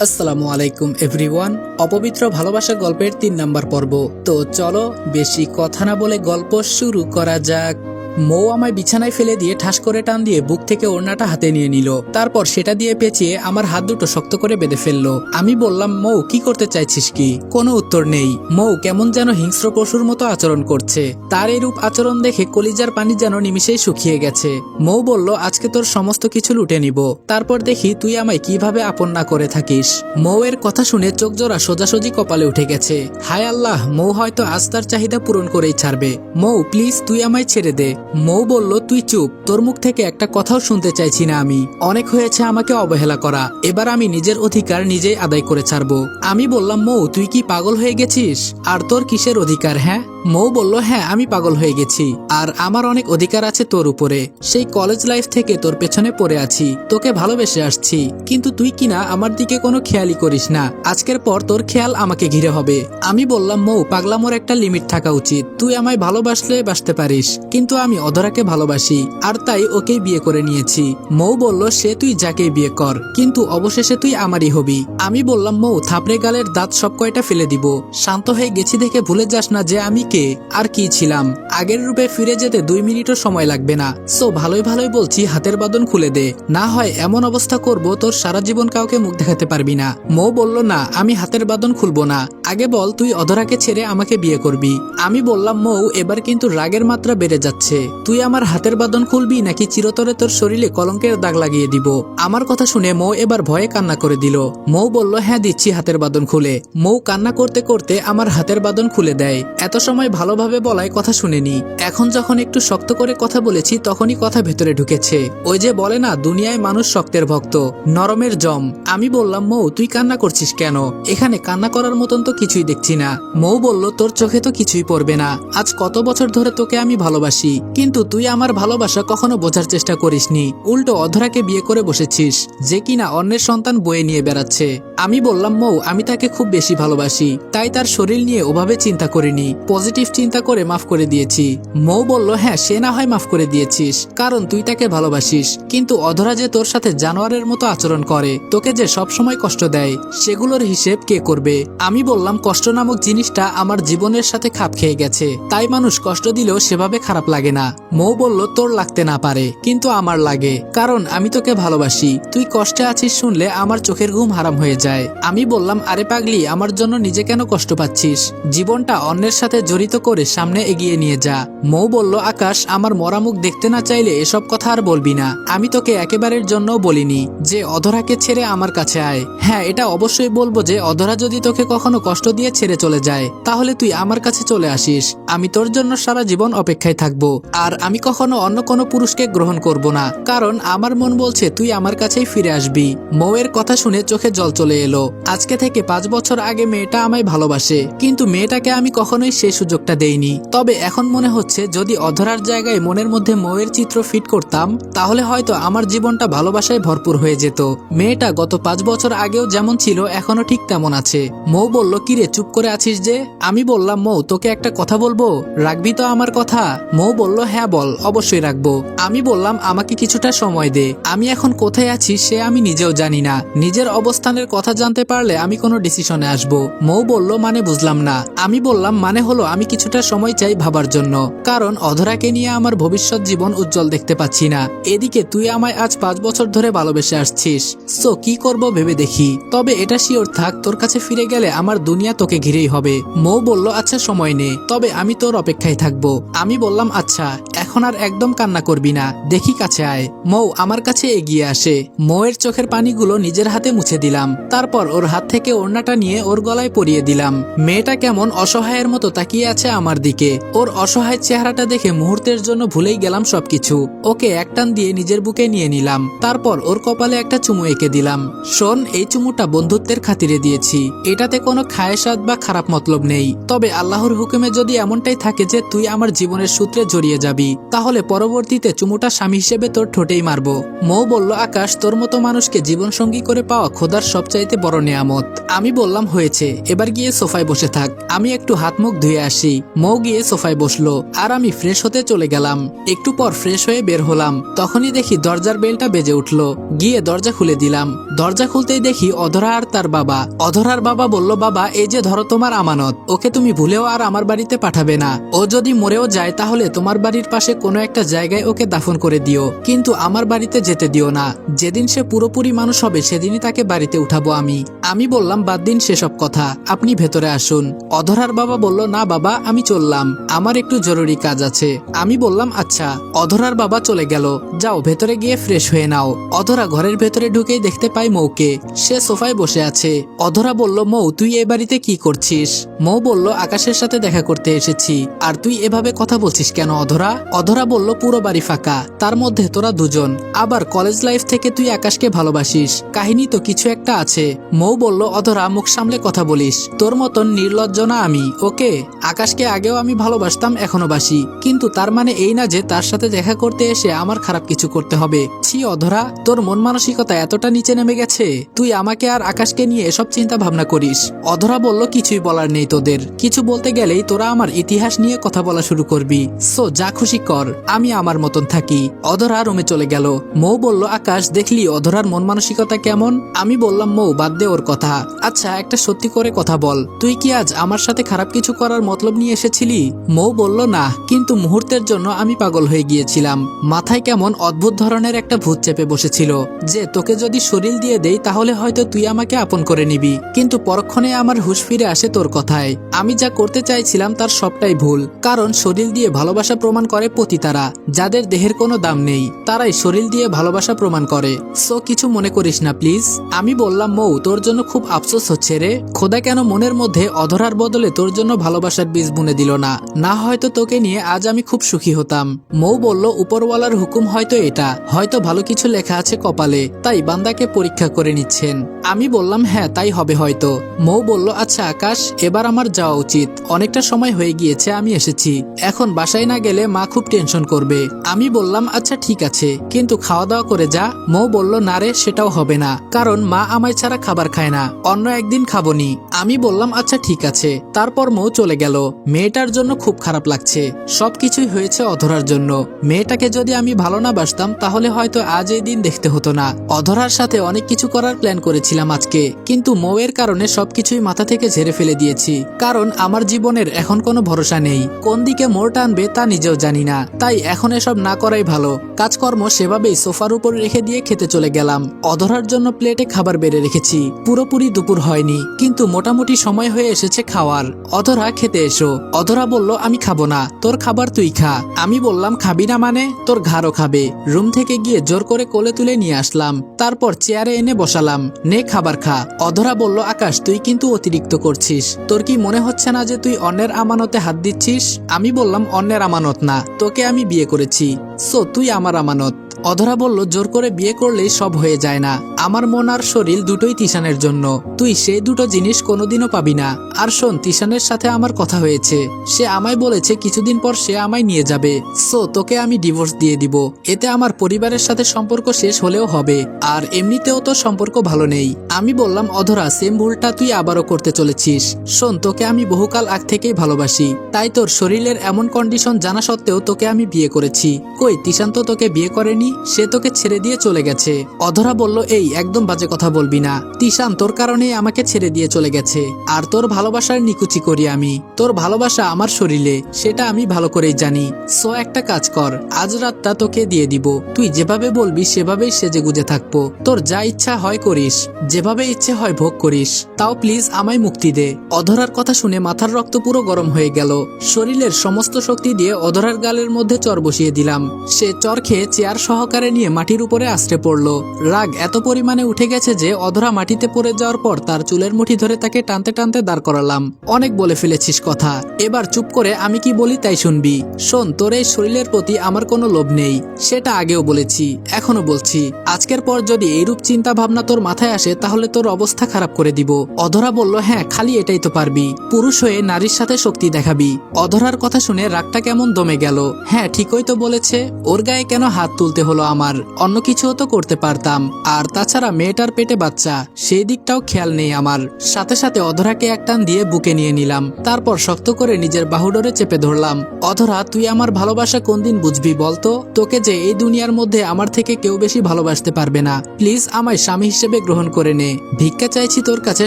আসসালামু আলাইকুম এভরিওয়ান অপবিত্র ভালোবাসা গল্পের তিন নাম্বার পর্ব। তো চলো, বেশি কথা না বলে গল্প শুরু করা যাক। মৌ আমায় বিছানায় ফেলে দিয়ে ঠাস করে টান দিয়ে বুক থেকে ওড়নাটা হাতে নিয়ে নিল। তারপর সেটা দিয়ে পেঁচিয়ে আমার হাত দুটো শক্ত করে বেঁধে ফেলল। আমি বললাম, মৌ, কি করতে চাইছিস কি? কোনো উত্তর নেই। মৌ কেমন যেন হিংস্র পশুর মতো আচরণ করছে। তার এই রূপ আচরণ দেখে কলিজার পানি যেন নিমিশেই শুকিয়ে গেছে। মৌ বলল, আজকে তোর সমস্ত কিছু লুটে নিব। তারপর দেখি তুই আমায় কীভাবে আপন না করে থাকিস? মৌয়ের কথা শুনে চোখ জোড়া সোজাসুজি কপালে উঠে গেছে। হায় আল্লাহ, মৌ হয়তো আজ তার চাহিদা পূরণ করেই ছাড়বে। মৌ, প্লিজ, তুই আমায় ছেড়ে দে। মৌ বলল, তুই চুপ, তোর মুখ থেকে একটা কথাও শুনতে চাইছি না আমি। অনেক হয়েছে আমাকে অবহেলা করা। এবার আমি নিজের অধিকার নিজেই আদায় করে ছাড়বো। আমি বললাম, মৌ, তুই কি পাগল হয়ে গেছিস? আর তোর কিসের অধিকার হ্যাঁ? মৌ বলল হ্যাঁ আমি পাগল হয়ে গেছি। আর আমার অনেক অধিকার আছে তোর উপরে। সেই কলেজ লাইফ থেকে তোর পেছনে পড়ে আছি। তোকে ভালোবেসে আসছি। কিন্তু তুই কিনা আমার দিকে কোনো খেয়ালই করিস না। আজকের পর তোর খেয়াল আমাকে ঘিরে হবে। আমি বললাম, মৌ, পাগলামোর একটা লিমিট থাকা উচিত। তুই আমায় ভালোবাসলে বাসতে পারিস। কিন্তু আমি অধরাকে ভালোবাসি, আর তাই ওকেই বিয়ে করে নিয়েছি। মৌ বলল, সে তুই যাকে বিয়ে কর, কিন্তু অবশেষে তুই আমারই হবি। আমি বললাম, মৌ, থাপড়ে গালের দাঁত সব কয়টা ফেলে দিব? শান্ত হয়ে গেছি দেখে ভুলে যাস না যে আমি কে, আর কি ছিলাম। আগের রূপে ফিরে যেতে দুই মিনিটও সময় লাগবে না। সো, ভালোই ভালোই বলছি, হাতের বাদন খুলে দে। না হয় এমন অবস্থা করব, তোর সারা জীবন কাউকে মুখ দেখাতে পারবি না। মৌ বলল, না, আমি হাতের বাদন খুলবো না। আগে বল, তুই অধরাকে ছেড়ে আমাকে বিয়ে করবি? আমি বললাম, মৌ, এবার কিন্তু রাগের মাত্রা বেড়ে যাচ্ছে। তুই আমার হাতের বাদন খুলবি নাকি চিরতরে তোর শরীরে কলঙ্কের দাগ লাগিয়ে দিব? আমার কথা শুনে মৌ এবার ভয়ে কান্না করে দিল। মৌ বলল হ্যাঁ দিচ্ছি হাতের বাদন খুলে। মৌ কান্না করতে করতে আমার হাতের বাদন খুলে দেয়। এত সময় ভালোভাবে বলায় কথা শুনেনি। এখন যখন একটু শক্ত করে কথা বলেছি, তখনই কথা ভেতরে ঢুকেছে। ওই যে বলে না, দুনিয়ায় মানুষ শক্তের ভক্ত, নরমের জম। আমি বললাম, মৌ, তুই কান্না করছিস কেন? এখানে কান্না করার মতন তো কিছুই দেখছি না। মৌ বলল, তোর চোখে তো কিছুই পড়বে না। আজ কত বছর ধরে তোকে আমি ভালোবাসি। কিন্তু তুই আমার ভালোবাসা কখনো বোঝার চেষ্টা করিসনি। উল্টো অধরাকে বিয়ে করে বসেছিস, যে কিনা অন্যের সন্তান বয়ে নিয়ে বেড়াচ্ছে। আমি বললাম, মৌ, আমি তাকে খুব বেশি ভালোবাসি। তাই তার শরীর নিয়ে ওভাবে চিন্তা করিনি। পজিটিভ চিন্তা করে মাফ করে দিয়েছি। মৌ বলল হ্যাঁ সে না হয় মাফ করে দিয়েছিস, কারণ তুই তাকে ভালোবাসিস। কিন্তু অধরা যে তোর সাথে জানোয়ারের মতো আচরণ করে, তোকে যে সব সময় কষ্ট দেয়, সেগুলোর হিসেব কে করবে? আমি বললাম, কষ্ট নামক জিনিসটা আমার জীবনের সাথে খাপ খেয়ে গেছে। তাই মানুষ কষ্ট দিলেও সেভাবে খারাপ লাগে না। মৌ বলল, তোর লাগতে না পারে, কিন্তু আমার লাগে। কারণ আমি তোকে ভালোবাসি। তুই কষ্টে আছিস শুনলে আমার চোখের ঘুম হারাম হয়ে যায়। আমি বললাম, আরে পাগলি, আমার জন্য নিজে কেন কষ্ট পাচ্ছিস? জীবনটা অন্যের সাথে জড়িত করে সামনে এগিয়ে নিয়ে যা। মৌ বলল, আকাশ, আমার মরা মুখ দেখতে না চাইলে এসব কথা আর বলবি না। আমি তোকে একেবারের জন্য বলিনি যে অধরাকে ছেড়ে আমার কাছে আয়। হ্যাঁ এটা অবশ্যই বলব যে অধরা যদি তোকে কখনো কষ্ট দিয়ে ছেড়ে চলে যায়, তাহলে তুই আমার কাছে চলে আসিস। আমি তোর জন্য সারা জীবন অপেক্ষায় থাকব। আর আমি কখনো অন্য কোনো পুরুষকে গ্রহণ করব না। কারণ আমার মন বলছে, তুই আমার কাছেই ফিরে আসবি। মৌয়ের কথা শুনে চোখে জল চলে এলো। আজকে থেকে পাঁচ বছর আগে মেয়েটা আমায় ভালোবাসে, কিন্তু মেয়েটাকে আমি কখনোই সেই সুযোগটা দেইনি। তবে এখন মনে হচ্ছে, যদি অধরার জায়গায় মনের মধ্যে মৌয়ের চিত্র ফিট করতাম, তাহলে হয়তো আমার জীবনটা ভালোবাসায় ভরপুর হয়ে যেত। মেয়েটা গত পাঁচ বছর আগেও যেমন ছিল এখনও ঠিক তেমন আছে। মৌ বলল, কিরে, চুপ করে আছিস যে? আমি বললাম, মৌ, তোকে একটা কথা বলব? রাখবি তো আমার কথা? মৌ বলল হ্যাঁ বল, অবশ্যই রাখব। আমি বললাম, আমাকে কিছুটা সময় দে। আমি এখন কোথায় আছি, সে আমি নিজেও জানি না। নিজের অবস্থানের কথা জানতে পারলে আমি কোনো ডিসিশনে আসব। মৌ বলল মানে বুঝলাম না। আমি বললাম মানে হলো, আমি কিছুটা সময় চাই ভাবার জন্য। কারণ অধরাকে নিয়ে আমার ভবিষ্যৎ জীবন উজ্জ্বল দেখতে পাচ্ছি না। এদিকে তুই আমায় আজ পাঁচ বছর ধরে ভালোবেসে আসছিস। সো, কি করব ভেবে দেখি। তবে এটা শিওর থাক, তোর কাছে ফিরে গেলে আমার দুনিয়া তোকে ঘিরেই হবে। মৌ বলল আচ্ছা সময় নে। তবে আমি তোর অপেক্ষায় থাকব। আমি বললাম আচ্ছা। এখন আর একদম কান্না করবি না। দেখি কাছে আয়। মৌ আমার কাছে এগিয়ে আসে। মৌয়ের চোখের পানিগুলো নিজের হাতে মুছে দিলাম। তারপর ওর হাত থেকে ওড়নাটা নিয়ে ওর গলায় পরিয়ে দিলাম। মেয়েটা কেমন অসহায়ের মতো তাকিয়ে আছে আমার দিকে। ওর অসহায় চেহারাটা দেখে মুহূর্তের জন্য ভুলেই গেলাম সবকিছু। ওকে একটান দিয়ে নিজের বুকে নিয়ে নিলাম। তারপর ওর কপালে একটা চুমু এঁকে দিলাম। শোন, এই চুমুটা বন্ধুত্বের খাতিরে দিয়েছি। এটাতে কোনো খায়সাদ বা খারাপ মতলব নেই। তবে আল্লাহর হুকুমে যদি এমনটাই থাকে যে তুই আমার জীবনের সূত্রে জড়িয়ে যাবি তাহলে পরবর্তীতে চুমুটা স্বামী হিসেবে তোর ঠোঁটেই মারবো। মৌ বলল, আকাশ, তোর মতো মানুষকে জীবনসঙ্গী করে পাওয়া খোদার সবচাইতে বড় নেয়ামত। আমি বললাম, হয়েছে। এবার গিয়ে সোফায় বসে থাক। আমি একটু হাত মুখ ধুয়ে আসি। মৌ গিয়ে সোফায় বসল। আর আমি ফ্রেশ হতে চলে গেলাম। একটু পর ফ্রেশ হয়ে বের হলাম। তখনই দেখি দরজার বেলটা বেজে উঠল। গিয়ে দরজা খুলে দিলাম। দরজা খুলতেই দেখি অধরা আর তার বাবা। অধরার বাবা বলল, বাবা, এই যে ধরো তোমার আমানত। ওকে তুমি ভুলেও আর আমার বাড়িতে পাঠাবে না। ও যদি মরেও যায়, তাহলে তোমার বাড়ির পাশে কোনো একটা জায়গায় ওকে দাফন করে দিও, কিন্তু আমার বাড়িতে যেতে দিও না। যেদিন সে পুরোপুরি মানুষ হবে, সেদিনই তাকে বাড়িতে উঠাবো আমি। আমি বললাম, বাদ দিন সেসব কথা, আপনি ভেতরে আসুন। অধরার বাবা বলল, না বাবা, আমি চললাম। আমার একটু জরুরি কাজ আছে। আমি বললাম আচ্ছা। অধরার বাবা চলে গেল। যাও, ভেতরে গিয়ে ফ্রেশ হয়ে নাও। অধরা ঘরের ভেতরে ঢুকেই দেখতে পাই মৌকে। সে সোফায় বসে আছে। অধরা বলল, মৌ, তুই এ বাড়িতে কি করছিস? মৌ বলল, আকাশের সাথে দেখা করতে এসেছি। আর তুই এভাবে কথা বলছিস কেন অধরা? অধরা বলল, পুরো বাড়ি ফাঁকা, তার মধ্যে তোরা দুজন। আবার কলেজ লাইফ থেকে তুই আকাশকে ভালোবাসিস। কাহিনী তো কিছু একটা আছে। মৌ বলল, অধরা, মুখ সামলে কথা বলিস। তোর মতন নির্লজ্জ না আমি, ওকে? আকাশকে আগেও আমি ভালোবাসতাম, এখনও বাসি। কিন্তু তার মানে এই না যে তার সাথে দেখা করতে এসে আমার খারাপ কিছু করতে হবে। ছি, অধরা, তোর মন মানসিকতা এতটা নিচে নেমে গেছে। তুই আমাকে আর আকাশকে নিয়ে এসব চিন্তা ভাবনা করিস। অধরা বলল, কিছুই বলার নেই তোদের। কিছু বলতে গেলেই তোরা আমার ইতিহাস নিয়ে কথা বলা শুরু করবি। সো, যা খুশি কর, আমি আমার মতন থাকি। অধরা রুমে চলে গেল। মৌ বলল, আকাশ, দেখলি অধরার মন মানসিকতা কেমন? আমি বললাম, মৌ, বাদ দে ওর কথা। আচ্ছা একটা সত্যি করে কথা বল। তুই কি আজ আমার সাথে খারাপ কিছু করার মতলব নিয়ে এসেছিলি? মৌ বলল, না, কিন্তু মুহূর্তের জন্য আমি পাগল হয়ে গিয়েছিলাম। মাথায় কেমন অদ্ভুত ধরনের একটা ভূত চেপে বসেছিল। যে, তোকে যদি শরীর দিয়ে দেই, তাহলে হয়তো তুই আমাকে আপন করে নিবি। কিন্তু পরক্ষণে আমার হুশ ফিরে আসে তোর কথায়। আমি যা করতে চাইছিলাম, তার সবটাই ভুল। কারণ শরীর দিয়ে ভালোবাসা প্রমাণ করে পতিতারা যাদের দেহের কোনো দাম নেই, তারাই শরীর দিয়ে ভালোবাসা প্রমাণ করে। সো, কিছু মনে করিস না, প্লিজ। আমি বললাম, মৌ, তোর জন্য খুব আফসোস হচ্ছে রে। খোদা কেন মনের মধ্যে অধরার বদলে তোর জন্য ভালোবাসার বীজ বুনে দিল না? না হয়তো তোকে নিয়ে আজ আমি খুব সুখী হতাম। মৌ বলল, উপরওয়ালার হুকুম হয়তো এটা। হয়তো ভালো কিছু লেখা আছে কপালে, তাই বান্দাকে পরীক্ষা করে নিচ্ছেন। আমি বললাম হ্যাঁ তাই হবে হয়তো। মৌ বলল আচ্ছা আকাশ, এবার আমার যাওয়া উচিত। অনেকটা সময় হয়ে গিয়েছে, আমি এসেছি। এখন বাসায় না গেলে মা খুব টেনশন করবে। আমি বললাম আচ্ছা ঠিক আছে। কিন্তু খাওয়া দাওয়া করে যা। মৌ বলল, না রে, সেটাও হবে না। কারণ মা আমায় ছাড়া খাবার খায় না। অন্য একদিন খাবনি। আমি বললাম আচ্ছা ঠিক আছে। তারপর মৌ চলে গেল। মেয়েটার জন্য খুব খারাপ লাগছে। সবকিছুই হয়েছে অধরার জন্য। মেয়েটাকে যদি আমি ভালো না বাসতাম, তাহলে হয়তো আজ এই দিন দেখতে হতো না। অধরার সাথে অনেক কিছু করার প্ল্যান করেছিলাম আজকে। কিন্তু মৌয়ের কারণে সবকিছুই মাথা থেকে ঝেড়ে ফেলে দিয়েছি। কারণ আমার জীবনের এখন কোনো ভরসা নেই। কোন দিকে মোড় টানবে তা নিজেও জানি না। তাই এখন এসব না করাই ভালো। কাজকর্ম সেভাবেই সোফার উপর রেখে দিয়ে খেতে চলে গেলাম। অধরার জন্য প্লেটে খাবার বেড়ে রেখেছি। পুরোপুরি দুপুর হয়নি, কিন্তু মোটামুটি সময় হয়ে এসেছে খাওয়ার। অধরা, খেতে এসো। অধরা বলল, আমি খাব না। তোর খাবার তুই খা। আমি বললাম, খাবি না মানে? তোর ঘাড়ও খাবে। রুম থেকে গিয়ে জোর করে কোলে তুলে নিয়ে আসলাম। তারপর চেয়ারে এনে বসালাম। নে, খাবার খা। অধরা বলল, আকাশ, তুই কিন্তু অতিরিক্ত করছিস। তোর কি মনে হচ্ছে না যে তুই অন্যের আমানতে হাত দিচ্ছিস? আমি বললাম, অন্যের আমানত না। তোকে আমি বিয়ে করেছি। সো তুই আমার আমানত। অধরা বলল, জোর করে বিয়ে করলেই সব হয়ে যায় না। আমার মন আর শরীর দুটোই তিশানের জন্য। তুই সেই দুটো জিনিস কোনোদিনও পাবি না। আর শোন, তিশানের সাথে আমার কথা হয়েছে। সে আমায় বলেছে, কিছুদিন পর সে আমায় নিয়ে যাবে। সো, তোকে আমি ডিভোর্স দিয়ে দিব। এতে আমার পরিবারের সাথে সম্পর্ক শেষ হলেও হবে। আর এমনিতেও তো সম্পর্ক ভালো নেই। আমি বললাম, অধরা, সেম ভুলটা তুই আবারও করতে চলেছিস। শোন, তোকে আমি বহুকাল আগ থেকেই ভালোবাসি। তাই তোর শরীরের এমন কন্ডিশন জানা সত্ত্বেও তোকে আমি বিয়ে করেছি। কই, তিশান তো তোকে বিয়ে করেনি? সে তোকে ছেড়ে দিয়ে চলে গেছে। অধরা বলল, এই, একদম বাজে কথা বলবি না। তিশান, তোর কারণেই আমাকে ছেড়ে দিয়ে চলে গেছে। আর তোর ভালোবাসার নিকুচি করি আমি। তোর ভালোবাসা আমার শরীরে, সেটা আমি ভালো করেই জানি। সো, একটা কাজ কর। আজ রাতটা তোকে দিয়ে দিব। তুই যেভাবে বলবি, সেভাবেই সেজে গুজে থাকব। তোর যা ইচ্ছা হয় করিস। যেভাবে ইচ্ছে হয় ভোগ করিস। তাও প্লিজ আমায় মুক্তি দে। অধরার কথা শুনে মাথার রক্ত পুরো গরম হয়ে গেল। শরীরের সমস্ত শক্তি দিয়ে অধরার গালের মধ্যে চর বসিয়ে দিলাম। সে চর খেয়ে চেয়ার সহ সহকারে নিয়ে মাটির উপরে আশ্রে পড়ল। রাগ এত পরিমাণে উঠে গেছে যে অধরা মাটিতে পড়ে যাওয়ার পর তার চুলের মুঠি ধরে তাকে টানতে টানতে দাঁড় করালাম। অনেক বলে ফেলেছিস কথা। এবার চুপ করে আমি কি বলি তাই শুনবি। শোন, তোর এই শরীরের প্রতি আমার কোনো লোভ নেই। সেটা আগেও বলেছি এখনও বলছি। আজকের পর যদি এইরূপ চিন্তা ভাবনা তোর মাথায় আসে, তাহলে তোর অবস্থা খারাপ করে দিব। অধরা বলল হ্যাঁ খালি এটাই তো পারবি। পুরুষ হয়ে নারীর সাথে শক্তি দেখাবি। অধরার কথা শুনে রাগটা কেমন দমে গেল। হ্যাঁ ঠিকই তো বলেছে। ওর গায়ে কেন হাত তুলতে হলো আমার। অন্য কিছুও তো করতে পারতাম। আর তাছাড়া মেয়েটার পেটে বাচ্চা, সেই দিকটাও খেয়াল নেই আমার। সাথে সাথে অধরাকে এক টান দিয়ে বুকে নিয়ে নিলাম। তারপর শক্ত করে নিজের বাহুডোরে চেপে ধরলাম। অধরা, তুই আমার ভালোবাসা কোন দিন বুঝবি বলতো তোকে যে এই দুনিয়ার মধ্যে আমার থেকে কেউ বেশি ভালোবাসতে পারবে না। প্লিজ আমায় স্বামী হিসেবে গ্রহণ করে নে। ভিক্ষা চাইছি তোর কাছে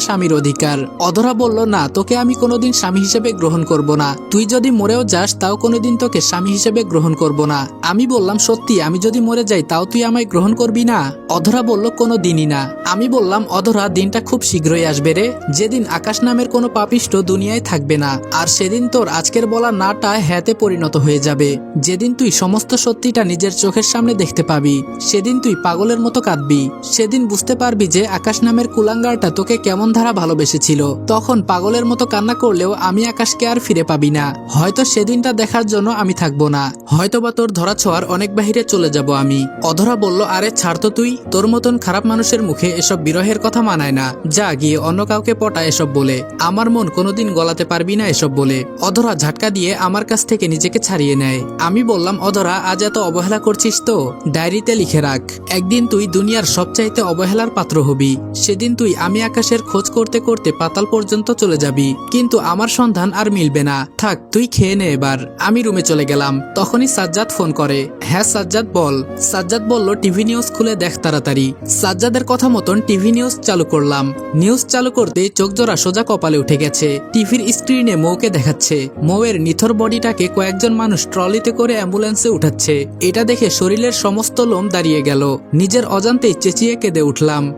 স্বামীর অধিকার। অধরা বলল, না, তোকে আমি কোনোদিন স্বামী হিসেবে গ্রহণ করব না। তুই যদি মরেও যাস, তাও কোনোদিন তোকে স্বামী হিসেবে গ্রহণ করব না। আমি বললাম, সত্যি, আমি যদি মরে যাই, তাও তুই আমায় গ্রহণ করবি না? অধরা বলল, কোনো দিনই না। আমি বললাম, অধরা, দিনটা খুব শীঘ্রই আসবে রে। যেদিন আকাশ নামের কোনো পাপিষ্ট দুনিয়ায় থাকবে না, আর সেদিন তোর আজকের বলা নাটা হ্যাতে পরিণত হয়ে যাবে। যেদিন তুই সমস্ত সত্যিটা নিজের চোখের সামনে দেখতে পাবি, সেদিন তুই পাগলের মতো কাঁদবি। সেদিন বুঝতে পারবি যে আকাশ নামের কুলাঙ্গারটা তোকে কেমন ধারা ভালোবেসেছিল। তখন পাগলের মতো কান্না করলেও আমি আকাশকে আর ফিরে পাবি না। হয়তো সেদিনটা দেখার জন্য আমি থাকব না। হয়তোবা তোর ধরা ছোঁয়ার অনেক বাহিরে চলে যাব আমি। অধরা বলল, আরে, ছাড় তো তুই। তোর মতন খারাপ মানুষের মুখে এসব বিরহের কথা মানায় না। যা, গিয়ে অন্য কাউকে পটা এসব বলে। আমার মন কোনোদিন গলাতে পারবি না এসব বলে। অধরা ঝাটকা দিয়ে আমার কাছ থেকে নিজেকে ছাড়িয়ে নেয়। আমি বললাম, অধরা, আজ এত অবহেলা করছিস তো? ডায়েরিতে লিখে রাখ। একদিন তুই দুনিয়ার সবচাইতে অবহেলার পাত্র হবি। সেদিন তুই আমি আকাশের খোঁজ করতে করতে পাতাল পর্যন্ত চলে যাবি। কিন্তু আমার সন্ধান আর মিলবে না। থাক, তুই খেয়ে নে এবার। আমি রুমে চলে গেলাম। তখনই সাজ্জাদ ফোন করে হ্যাঁ সাজ্জাদ, বল। সাজ্জাদ বলল, টিভি নিউজ খুলে দেখ তাড়াতাড়ি। সাজ্জাদের কথা মতন টিভি নিউজ চালু করলাম। নিউজ চালু করতে চোখ জোড়া সোজা কপালে উঠে গেছে। টিভির স্ক্রিনে মৌকে দেখাচ্ছে। মৌয়ের নিথর বডিটাকে কয়েকজন মানুষ ট্রলিতে করে অ্যাম্বুলেন্সে উঠাচ্ছে। এটা দেখে শরীরের সমস্ত লোম দাঁড়িয়ে গেল। নিজের অজান্তেই চেঁচিয়ে কেঁদে উঠলাম।